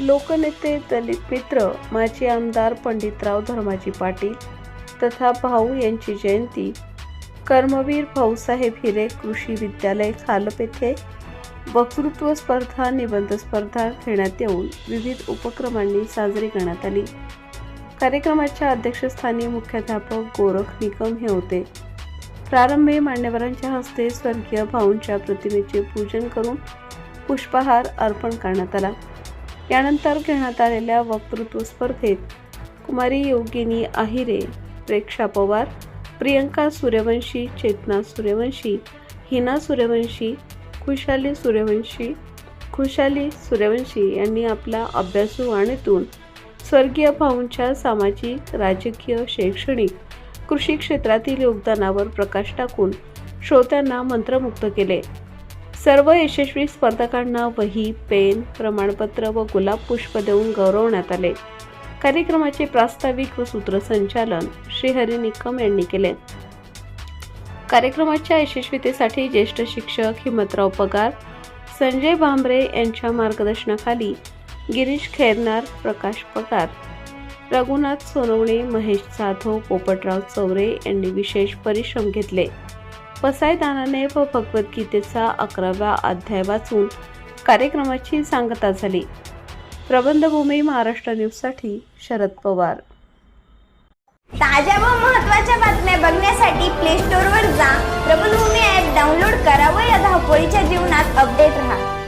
लोकनेते दलित मित्र माजी आमदार पंडितराव धर्माजी पाटील तथा भाऊ यांची जयंती कर्मवीर भाऊसाहेब हिरे कृषी विद्यालय खालप येथे वक्तृत्व स्पर्धा निबंध स्पर्धा घेण्यात येऊन विविध उपक्रमांनी साजरी करण्यात आली. कार्यक्रमाच्या अध्यक्षस्थानी मुख्याध्यापक गोरख निकम हे होते. प्रारंभी मान्यवरांच्या हस्ते स्वर्गीय भाऊंच्या प्रतिमेचे पूजन करून पुष्पहार अर्पण करण्यात आला. यानंतर घेण्यात आलेल्या वक्तृत्व स्पर्धेत कुमारी योगिनी आहिरे प्रेक्षा पवार प्रियंका सूर्यवंशी चेतना सूर्यवंशी हिना सूर्यवंशी खुशाली सूर्यवंशी खुशाली सूर्यवंशी यांनी आपल्या अभ्यासू वाणीतून स्वर्गीय भाऊंच्या सामाजिक राजकीय शैक्षणिक कृषी क्षेत्रातील योगदानावर प्रकाश टाकून श्रोत्यांना मंत्रमुग्ध केले. सर्व यशस्वी स्पर्धकांना वही पेन प्रमाणपत्र व गुलाब पुष्प देऊन गौरवण्यात आले. कार्यक्रमाचे प्रास्ताविक व सूत्रसंचालन श्रीहरी निकम यांनी केले. कार्यक्रमाच्या यशस्वीतेसाठी ज्येष्ठ शिक्षक हिमतराव पगार संजय भांबरे यांच्या मार्गदर्शनाखाली गिरीश खैरनार प्रकाश पगार रघुनाथ सोनवणे महेश जाधव पोपटराव चौरे यांनी विशेष परिश्रम घेतले. पसायदानाने व भगवद्गीतेचा अकरावा अध्याय वाचून कार्यक्रमाची सांगता झाली. प्रबंधभूमी महाराष्ट्र न्यूजसाठी शरद पवार. ताज्या व महत्त्वाच्या बातम्या बघण्यासाठी प्ले स्टोअरवर जा. प्रबंधभूमी ॲप डाउनलोड करा व या धावपळीच्या जीवनात अपडेट राहा.